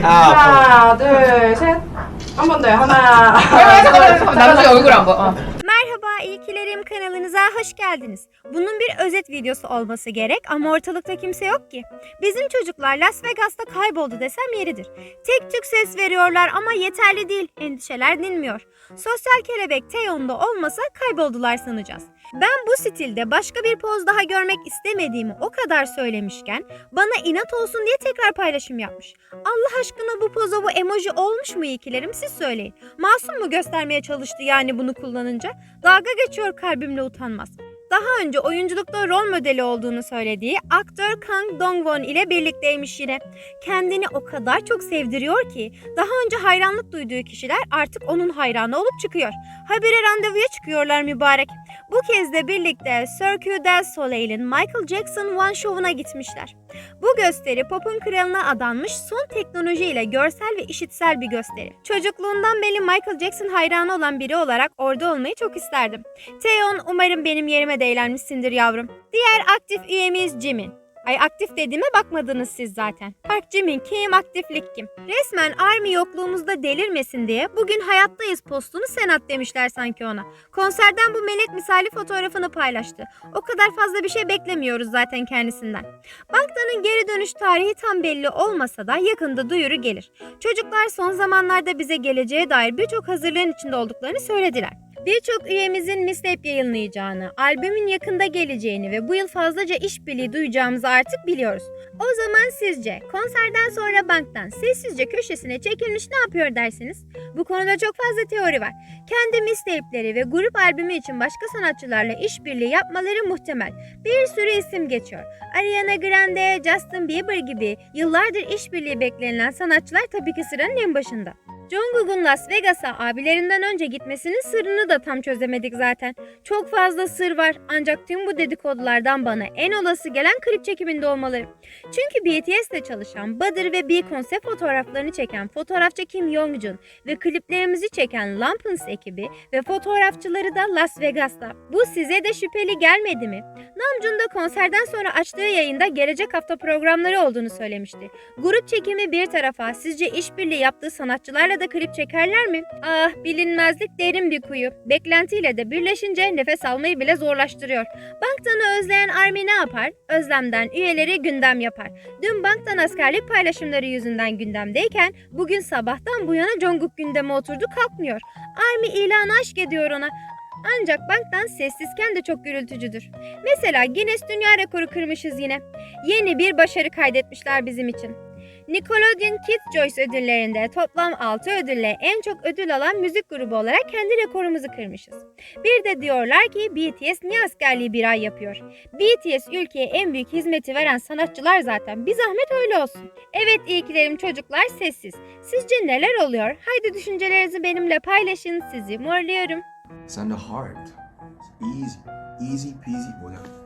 하나, 둘, 셋. 한 번 더요. 하나. 잠깐만, 잠깐만. 남자 얼굴 안 봐. 어. İlkilerim kanalınıza hoş geldiniz. Bunun bir özet videosu olması gerek ama ortalıkta kimse yok ki. Bizim çocuklar Las Vegas'ta kayboldu desem yeridir. Tek tük ses veriyorlar ama yeterli değil. Endişeler dinmiyor. Sosyal kelebek Teon'da olmasa kayboldular sanacağız. Ben bu stilde başka bir poz daha görmek istemediğimi o kadar söylemişken bana inat olsun diye tekrar paylaşım yapmış. Allah aşkına bu poza bu emoji olmuş mu ikilerim siz söyleyin. Masum mu göstermeye çalıştı yani bunu kullanınca? Dalga geçiyor kalbimle utanmaz. Daha önce oyunculukta rol modeli olduğunu söylediği aktör Kang Dong-won ile birlikteymiş yine. Kendini o kadar çok sevdiriyor ki daha önce hayranlık duyduğu kişiler artık onun hayranı olup çıkıyor. Habire randevuya çıkıyorlar mübarek. Bu kez de birlikte Cirque du Soleil'in Michael Jackson One Show'una gitmişler. Bu gösteri popun kralına adanmış son teknolojiyle görsel ve işitsel bir gösteri. Çocukluğundan beri Michael Jackson hayranı olan biri olarak orada olmayı çok isterdim. Teon umarım benim yerime de eğlenmişsindir yavrum. Diğer aktif üyemiz Jimin. Ay aktif dediğime bakmadınız siz zaten. Park Jimin kim aktiflik kim? Resmen Army yokluğumuzda delirmesin diye bugün hayattayız postunu sen at demişler sanki ona. Konserden bu melek misali fotoğrafını paylaştı. O kadar fazla bir şey beklemiyoruz zaten kendisinden. Banktanın geri dönüş tarihi tam belli olmasa da yakında duyuru gelir. Çocuklar son zamanlarda bize geleceğe dair birçok hazırlığın içinde olduklarını söylediler. Birçok üyemizin mislep yayınlayacağını, albümün yakında geleceğini ve bu yıl fazlaca işbirliği duyacağımızı artık biliyoruz. O zaman sizce konserden sonra banktan sessizce köşesine çekilmiş ne yapıyor dersiniz? Bu konuda çok fazla teori var. Kendi misleyipleri ve grup albümü için başka sanatçılarla işbirliği yapmaları muhtemel. Bir sürü isim geçiyor. Ariana Grande, Justin Bieber gibi yıllardır işbirliği beklenilen sanatçılar tabii ki sıranın en başında. Jungkook'un Las Vegas'a abilerinden önce gitmesinin sırrını da tam çözemedik zaten. Çok fazla sır var ancak tüm bu dedikodulardan bana en olası gelen klip çekiminde olmaları. Çünkü BTS'le çalışan Butter ve B konsept fotoğraflarını çeken fotoğrafçı Kim Yongjun ve kliplerimizi çeken Lampens ekibi ve fotoğrafçıları da Las Vegas'ta. Bu size de şüpheli gelmedi mi? Namjoon da konserden sonra açtığı yayında gelecek hafta programları olduğunu söylemişti. Grup çekimi bir tarafa sizce işbirliği yaptığı sanatçılarla da klip çekerler mi? Ah bilinmezlik derin bir kuyu. Beklentiyle de birleşince nefes almayı bile zorlaştırıyor. Banktan'ı özleyen Army ne yapar? Özlemden üyeleri gündem yapar. Dün Banktan askerlik paylaşımları yüzünden gündemdeyken bugün sabahtan bu yana Jungkook gündeme oturdu kalkmıyor. Army ilan aşk ediyor ona. Ancak banktan sessizken de çok gürültücüdür. Mesela Guinness Dünya Rekoru kırmışız yine. Yeni bir başarı kaydetmişler bizim için. Nickelodeon Kids Choice ödüllerinde toplam 6 ödülle en çok ödül alan müzik grubu olarak kendi rekorumuzu kırmışız. Bir de diyorlar ki BTS niye askerliği bir ay yapıyor? BTS ülkeye en büyük hizmeti veren sanatçılar zaten. Bir zahmet öyle olsun. Evet ilkilerim çocuklar sessiz. Sizce neler oluyor? Haydi düşüncelerinizi benimle paylaşın. Sizi morluyorum. It's under hard. It's easy. Easy peasy. 뭐냐?